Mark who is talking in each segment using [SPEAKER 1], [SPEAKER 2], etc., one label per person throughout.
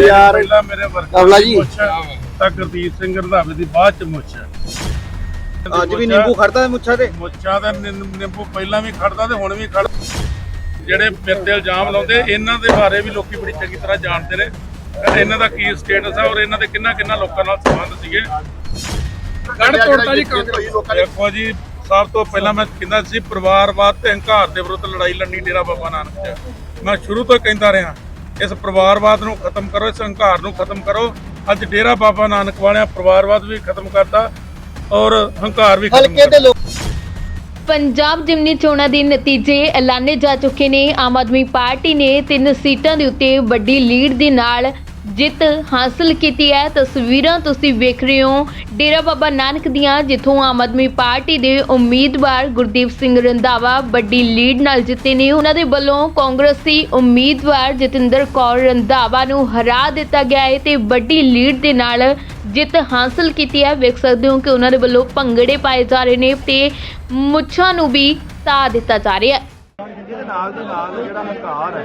[SPEAKER 1] ਯਾਰ
[SPEAKER 2] ਪਹਿਲਾਂ ਮੇਰੇ ਵਰਕਰ
[SPEAKER 1] ਕਮਲਾ
[SPEAKER 2] ਦੀ
[SPEAKER 1] ਜੀ।
[SPEAKER 2] ਮੁੱਛ ਤਾਂ ਗੁਰਦੀਪ ਸਿੰਘ ਰੰਧਾਵੇ ਦੀ ਬਾਅਦ ਚ ਮੁੱਛ ਹੈ।
[SPEAKER 3] ਅੱਜ ਵੀ ਨਿੰਬੂ ਖੜਦਾ ਮੁੱਛਾਂ ਤੇ?
[SPEAKER 2] ਮੁੱਛਾਂ ਦਾ ਨਿੰ- ਨਿੰਬੂ ਪਹਿਲਾਂ ਵੀ ਖੜਦਾ ਤੇ ਹੁਣ ਵੀ ਖੜ ਜਿਹੜੇ ਮੇਰੇ ਤੇ ਇਲਜ਼ਾਮ ਲਾਉਂਦੇ ਇਹਨਾਂ ਦੇ ਬਾਰੇ ਵੀ ਲੋਕੀ ਬੜੀ ਚੰਗੀ ਤਰ੍ਹਾਂ ਜਾਣਦੇ ਨੇ। ਕਿ ਇਹਨਾਂ ਦਾ ਕੀ ਸਟੇਟਸ ਹੈ ਔਰ ਇਹਨਾਂ ਦੇ ਕਿੰਨਾ ਕਿੰਨਾ ਲੋਕਾਂ ਨਾਲ ਸੰਬੰਧ ਸੀਗੇ?
[SPEAKER 4] ਗੜ ਤੋੜਤਾ ਜੀ ਕਾਂਗਰਸ
[SPEAKER 2] ਦੇਖੋ ਜੀ ਸਭ ਤੋਂ ਪਹਿਲਾਂ ਮੈਂ ਕਹਿੰਦਾ ਸੀ ਪਰਿਵਾਰਵਾਦ ਤੇ ਹੰਕਾਰ ਦੇ ਵਿਰੁੱਧ ਲੜਾਈ ਲੜਨੀ ਡੇਰਾ ਬਾਬਾ ਨਾਨਕ ਚ। ਮੈਂ ਸ਼ੁਰੂ ਤੋਂ ਕਹਿੰਦਾ ਰਿਹਾ। ਇਸ ਪਰਿਵਾਰਵਾਦ ਨੂੰ ਖਤਮ ਕਰੋ ਇਸ ਹੰਕਾਰ ਨੂੰ ਖਤਮ ਕਰੋ। ਅੱਜ ਡੇਰਾ ਬਾਬਾ ਨਾਨਕ ਵਾਲਿਆਂ ਪਰਿਵਾਰਵਾਦ ਵੀ ਖਤਮ ਕਰਤਾ ਔਰ ਹੰਕਾਰ ਵੀ ਖਤਮ
[SPEAKER 1] ਹਲਕੇ ਦੇ ਲੋਕ
[SPEAKER 5] ਪੰਜਾਬ ਜਿਮਨੀ ਚੋਣਾਂ ਦੇ ਨਤੀਜੇ ਐਲਾਨੇ ਜਾ ਚੁੱਕੇ ਨੇ। ਆਮ ਆਦਮੀ ਪਾਰਟੀ ਨੇ ਤਿੰਨ ਸੀਟਾਂ ਦੇ ਉੱਤੇ ਵੱਡੀ ਲੀਡ ਦੇ ਨਾਲ ਜਿੱਤ ਹਾਸਲ ਕੀਤੀ ਹੈ। ਤਸਵੀਰਾਂ ਤੁਸੀਂ ਵੇਖ ਰਹੇ ਹੋ। ਡੇਰਾ ਬਾਬਾ ਨਾਨਕ ਦੀਆਂ, ਜਿੱਥੋਂ ਆਮ ਆਦਮੀ ਪਾਰਟੀ ਦੇ ਉਮੀਦਵਾਰ ਗੁਰਦੀਪ ਸਿੰਘ ਰੰਧਾਵਾ ਵੱਡੀ ਲੀਡ ਨਾਲ ਜਿੱਤੇ ਨੇ। ਉਹਨਾਂ ਦੇ ਵੱਲੋਂ ਕਾਂਗਰਸੀ ਉਮੀਦਵਾਰ ਜਤਿੰਦਰ ਕੌਰ ਰੰਧਾਵਾ ਨੂੰ ਹਰਾ ਦਿੱਤਾ ਗਿਆ ਹੈ ਤੇ ਵੱਡੀ ਲੀਡ ਦੇ ਨਾਲ ਜਿੱਤ ਹਾਸਲ ਕੀਤੀ ਹੈ। ਵੇਖ ਸਕਦੇ ਹੋ ਕਿ ਉਹਨਾਂ ਦੇ ਵੱਲੋਂ ਭੰਗੜੇ ਪਾਏ ਜਾ ਰਹੇ ਨੇ ਤੇ ਮੁੱਛਾਂ ਨੂੰ ਵੀ ਤਾ ਦਿੱਤਾ ਜਾ ਰਿਹਾ ਹੈ।
[SPEAKER 3] ਨਾਲ ਦੀ ਨਾਲ ਜਿਹੜਾ ਹੰਕਾਰ ਹੈ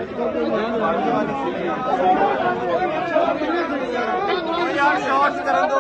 [SPEAKER 3] ਯਾਰ ਸ਼ਾਰਟਸ ਕਰਨ ਦੋ।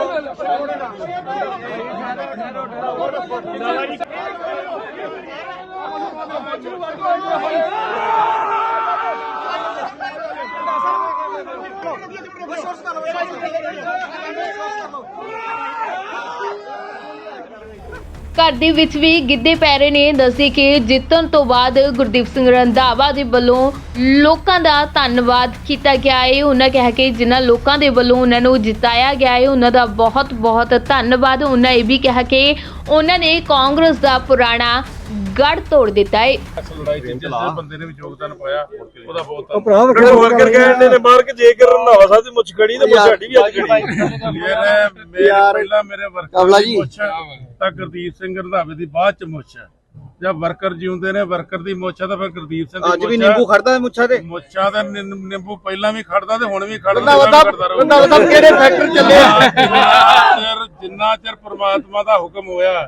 [SPEAKER 5] ਘਰ ਦੇ ਵਿੱਚ ਵੀ ਗਿੱਧੇ ਪੈ ਰਹੇ ਨੇ ਦੱਸੀ ਕਿ ਜਿੱਤਣ ਤੋਂ ਬਾਅਦ ਗੁਰਦੀਪ ਸਿੰਘ ਰੰਧਾਵਾ ਦੇ ਵੱਲੋਂ ਲੋਕਾਂ ਦਾ ਧੰਨਵਾਦ ਕੀਤਾ ਗਿਆ ਹੈ ਉਹਨਾਂ ਕਿਹਾ ਕਿ ਜਿਨ੍ਹਾਂ ਲੋਕਾਂ ਦੇ ਵੱਲੋਂ ਉਹਨਾਂ ਨੂੰ ਜਿਤਾਇਆ ਗਿਆ ਹੈ ਉਹਨਾਂ ਦਾ ਬਹੁਤ ਬਹੁਤ ਧੰਨਵਾਦ ਉਹਨਾਂ ਇਹ ਵੀ ਕਿਹਾ ਕਿ ਉਹਨਾਂ ਨੇ ਕਾਂਗਰਸ ਦਾ ਪੁਰਾਣਾ ਗੜ ਤੋੜ ਦਿੱਤਾ ਹੈ
[SPEAKER 2] ਇਸ ਲੜਾਈ 'ਚ ਜਿਸ ਬੰਦੇ ਨੇ ਵੀ ਯੋਗਦਾਨ ਪਾਇਆ ਉਹਦਾ ਬਹੁਤ ਧੰਨਵਾਦ
[SPEAKER 1] ਭਰਾ
[SPEAKER 6] ਕਿਹੜਾ ਵਰਕਰ ਕਹਿੰਦੇ ਨੇ ਮਾਰ ਕੇ ਜੇਕਰ ਰੰਧਾਵਾ ਸਾਹਿਬ ਦੀ ਮੁੱਛ ਖੜੀ ਤੇ ਮੁੱਛ ਸਾਡੀ ਵੀ ਅੱਜ ਖੜੀ
[SPEAKER 2] ਮੇਰੇ ਮੇਰੇ
[SPEAKER 1] ਯਾਰ
[SPEAKER 2] ਪਹਿਲਾਂ ਮੇਰੇ ਵਰਕਰ
[SPEAKER 1] ਕਮਲਾ
[SPEAKER 2] ਦੀ
[SPEAKER 1] ਜੀ।
[SPEAKER 2] ਤਾਂ ਗੁਰਦੀਪ ਸਿੰਘ ਰੰਧਾਵੇ ਦੀ ਬਾਅਦ ਚ ਮੁੱਛ ਹੈ ਜਦ ਵਰਕਰ ਜਿਉਂਦੇ ਨੇ ਵਰਕਰ ਦੀ ਮੁੱਛ ਹੈ ਤਾਂ ਫਿਰ ਗੁਰਦੀਪ ਸਿੰਘ ਦੀ
[SPEAKER 3] ਅੱਜ ਵੀ
[SPEAKER 2] ਮੁੱਛ ਹੈ।
[SPEAKER 3] ਨਿੰਬੂ ਖੜਦਾ ਮੁੱਛਾਂ ਤੇ
[SPEAKER 2] ਮੁੱਛਾਂ ਦਾ ਨਿੰ- ਨਿੰਬੂ ਪਹਿਲਾਂ ਵੀ ਖੜਦਾ ਤੇ ਹੁਣ ਵੀ ਖੜਦਾ
[SPEAKER 1] ਸਾਹਿਬ। ਰੰਧਾਵਾ ਸਾਹਿਬ ਕਿਹੜੇ ਫੈਕਟਰ ਚੱਲੇ ਆ
[SPEAKER 2] ਜਿੰਨਾ ਚਿਰ ਜਿੰਨਾ ਚਿਰ ਪ੍ਰਮਾਤਮਾ ਦਾ ਹੁਕਮ ਹੋਇਆ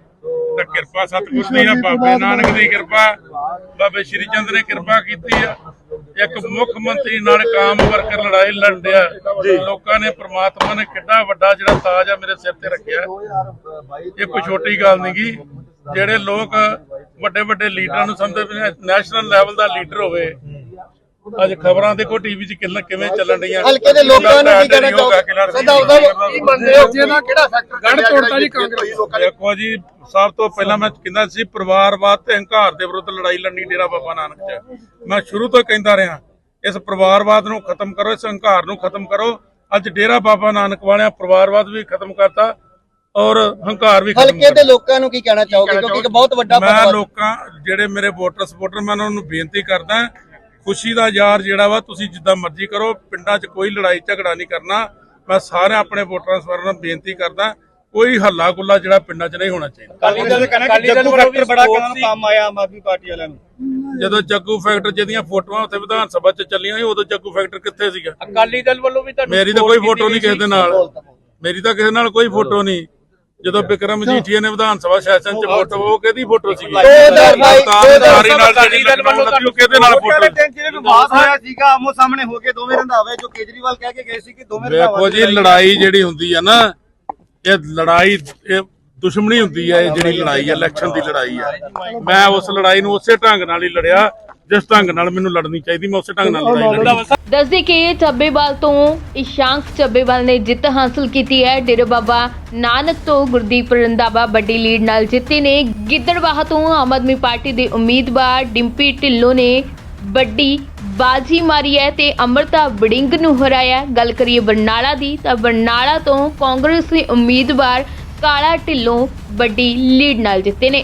[SPEAKER 2] ਤਾਂ ਕਿਰਪਾ ਸਤਿਗੁਰ ਦੀ ਆ ਬਾਬੇ ਨਾਨਕ ਦੀ ਕਿਰਪਾ। ਬਾਬੇ ਸ਼੍ਰੀ ਚੰਦ ਨੇ ਕਿਰਪਾ ਕੀਤੀ ਆ। ਇੱਕ ਮੁੱਖ ਮੰਤਰੀ ਨਾਲ ਕਾਮ ਵਰਕਰ ਲੜਾਈ ਲੜਿਆ ਲੋਕਾਂ ਨੇ ਪ੍ਰਮਾਤਮਾ ਨੇ ਕਿੱਡਾ ਵੱਡਾ ਜਿਹੜਾ ਤਾਜ ਆ ਮੇਰੇ ਸਿਰ ਤੇ ਰੱਖਿਆ। ਇਹ ਕੋਈ ਛੋਟੀ ਗੱਲ ਨਹੀਂ ਗੀ। ਜਿਹੜੇ ਲੋਕ ਵੱਡੇ ਵੱਡੇ ਲੀਡਰਾਂ ਨੂੰ ਸਮਝਦੇ ਨੇ ਨੈਸ਼ਨਲ ਲੈਵਲ ਦਾ ਲੀਡਰ ਹੋਵੇ ਅੱਜ ਖਬਰਾਂ ਦੇਖੋ ਟੀਵੀ 'ਚ ਕਿੰਨਾ ਕਿਵੇਂ ਚੱਲਣ ਡੀਆਂ
[SPEAKER 1] ਹਲਕੇ ਦੇ ਲੋਕਾਂ ਨੂੰ ਕੀ ਕਹਿਣਾ ਚਾਹੋਗੇ? ਸੰਧਾਵਾ ਸਾਹਿਬ ਕੀ ਮੰਨਦੇ ਹੋ?
[SPEAKER 4] ਜਿਹਦਾ ਕਿਹੜਾ ਫੈਕਟਰ ਗੜ ਤੋੜਤਾ ਜੀ ਕਾਂਗਰਸ
[SPEAKER 2] ਦੇਖੋ ਜੀ ਸਭ ਤੋਂ ਪਹਿਲਾਂ ਮੈਂ ਕਹਿੰਦਾ ਸੀ ਪਰਿਵਾਰਵਾਦ ਤੇ ਹੰਕਾਰ ਦੇ ਵਿਰੁੱਧ ਲੜਾਈ ਲੜਨੀ ਡੇਰਾ ਬਾਬਾ ਨਾਨਕ ਚ। ਮੈਂ ਸ਼ੁਰੂ ਤੋਂ ਕਹਿੰਦਾ ਰਿਹਾ ਇਸ ਪਰਿਵਾਰਵਾਦ ਨੂੰ ਖਤਮ ਕਰੋ ਇਸ ਹੰਕਾਰ ਨੂੰ ਖਤਮ ਕਰੋ। ਅੱਜ ਡੇਰਾ ਬਾਬਾ ਨਾਨਕ ਵਾਲਿਆਂ ਪਰਿਵਾਰਵਾਦ ਵੀ ਖਤਮ ਕਰਤਾ ਔਰ ਹੰਕਾਰ ਵੀ ਖਤਮ
[SPEAKER 1] ਹਲਕੇ ਦੇ ਲੋਕਾਂ ਨੂੰ ਕੀ ਕਹਿਣਾ ਚਾਹੋਗੇ? ਕਿਉਂਕਿ ਇੱਕ ਬਹੁਤ ਵੱਡਾ
[SPEAKER 2] ਮੈਂ ਲੋਕਾਂ ਜਿਹੜੇ ਮੇਰੇ ਵੋਟਰ ਸਪੋਰਟਰ ਮੈਂ ਉਹਨਾਂ ਨੂੰ ਬੇਨਤੀ ਕਰਦਾ ਖੁਸ਼ੀ ਦਾ ਯਾਰ ਜਿਹੜਾ ਵਾ ਤੁਸੀਂ ਜਿੱਦਾਂ ਮਰਜ਼ੀ ਕਰੋ ਪਿੰਡਾਂ 'ਚ ਕੋਈ ਲੜਾਈ ਝਗੜਾ ਨਹੀਂ ਕਰਨਾ। ਮੈਂ ਸਾਰੇ ਆਪਣੇ ਵੋਟਰਾਂ ਸਪੋਰਟਰਾਂ ਨੂੰ ਬੇਨਤੀ ਕਰਦਾ ਕੋਈ ਹੱਲਾ ਗੁੱਲਾ ਜਿਹੜਾ ਪਿੰਡਾਂ 'ਚ ਨਹੀਂ ਹੋਣਾ ਚਾਹੀਦਾ।
[SPEAKER 3] ਕਾਲੀ ਦਲ ਕਹਿੰਦਾ ਕਿ ਜੱਗੂ ਫੈਕਟਰ ਬੜਾ ਕੰਮ ਆਇਆ ਆਮ ਆਦਮੀ ਪਾਰਟੀ ਵਾਲਿਆਂ ਨੂੰ।
[SPEAKER 2] ਜਦੋਂ ਜੱਗੂ ਫੈਕਟਰ ਜਿਹਦੀਆਂ ਫੋਟੋਆਂ ਉੱਥੇ ਵਿਧਾਨ ਸਭਾ 'ਚ ਚੱਲੀਆਂ ਸੀ ਉਦੋਂ ਜੱਗੂ ਫੈਕਟਰ ਕਿੱਥੇ ਸੀਗਾ?
[SPEAKER 4] ਅਕਾਲੀ ਦਲ ਵੱਲੋਂ ਵੀ ਤੁਹਾਨੂੰ
[SPEAKER 2] ਮੇਰੀ ਤਾਂ ਕੋਈ ਫੋਟੋ ਨਹੀਂ ਕਿਸੇ ਦੇ ਨਾਲ। ਮੇਰੀ ਤਾਂ ਕਿਸੇ ਨਾਲ ਕੋਈ ਫੋਟੋ ਨਹੀਂ। ਜਦੋਂ ਵਿਕਰਮ ਮਜੀਠੀਆ ਨੇ ਵਿਧਾਨ ਸਭਾ ਸੈਸ਼ਨ 'ਚ ਫੋਟੋ ਉਹ ਕਿਹਦੀ ਫੋਟੋ ਸੀਗੀ? ਤਾਰਦਾਰੀ ਨਾਲ ਜਿਹੜੀ ਲਖਨਊ ਲੱਗੀ ਉਹ ਕਿਹਦੇ ਨਾਲ ਫੋਟੋ?
[SPEAKER 3] ਜਿਹੜੇ ਵਿਵਾਦ ਹੋਇਆ ਸੀਗਾ? ਆਮੋ ਸਾਹਮਣੇ ਹੋ ਕੇ ਦੋਵੇਂ ਰੰਧਾਵੇ ਜੋ ਕੇਜਰੀਵਾਲ ਕਹਿ ਕੇ ਗਏ ਸੀ ਕਿ ਦੋਵੇਂ
[SPEAKER 2] ਵੇਖੋ ਜੀ ਲੜਾਈ ਜਿਹੜੀ ਹੁੰਦੀ ਆ ਨਾ ਇਹ ਲੜਾਈ ਇਹ ਦੁਸ਼ਮਣੀ ਹੁੰਦੀ ਆ ਇਹ ਜਿਹੜੀ ਲੜਾਈ ਆ ਇਲੈਕਸ਼ਨ ਦੀ ਲੜਾਈ ਆ। ਮੈਂ ਉਸ ਲੜਾਈ ਨੂੰ ਉਸੇ ਢੰਗ ਨਾਲ ਹੀ ਲੜਿਆ। ਜਿਸ ਢੰਗ ਨਾਲ ਮੈਨੂੰ ਲੜਨੀ ਚਾਹੀਦੀ, ਮੈਂ ਉਸੇ ਢੰਗ ਨਾਲ ਲੜਾਈ ਲੜੀ
[SPEAKER 5] ਦੱਸਦੇ ਕਿ ਚੱਬੇਵਾਲ ਤੋਂ ਇਸ਼ਾਂਕ ਚੱਬੇਵਾਲ ਨੇ ਜਿੱਤ ਹਾਸਲ ਕੀਤੀ ਹੈ। ਡੇਰਾ ਬਾਬਾ ਨਾਨਕ ਤੋਂ ਗੁਰਦੀਪ ਰੰਧਾਵਾ ਵੱਡੀ ਲੀਡ ਨਾਲ ਜਿੱਤੇ ਨੇ। ਗਿੱਦੜਵਾਹਾ ਤੋਂ ਆਮ ਆਦਮੀ ਪਾਰਟੀ ਦੇ ਉਮੀਦਵਾਰ ਡਿੰਪੀ ਢਿੱਲੋਂ ਨੇ ਵੱਡੀ ਬਾਜੀ ਮਾਰੀ ਹੈ ਤੇ ਅਮਰਤਾ ਵੜਿੰਗ ਨੂੰ ਹਰਾਇਆ ਗੱਲ ਕਰੀਏ ਬਰਨਾਲਾ ਦੀ, ਤਾਂ ਬਰਨਾਲਾ ਤੋਂ ਕਾਂਗਰਸੀ ਉਮੀਦਵਾਰ ਕਾਲਾ ਢਿੱਲੋਂ ਵੱਡੀ ਲੀਡ ਨਾਲ ਜਿੱਤੇ ਨੇ।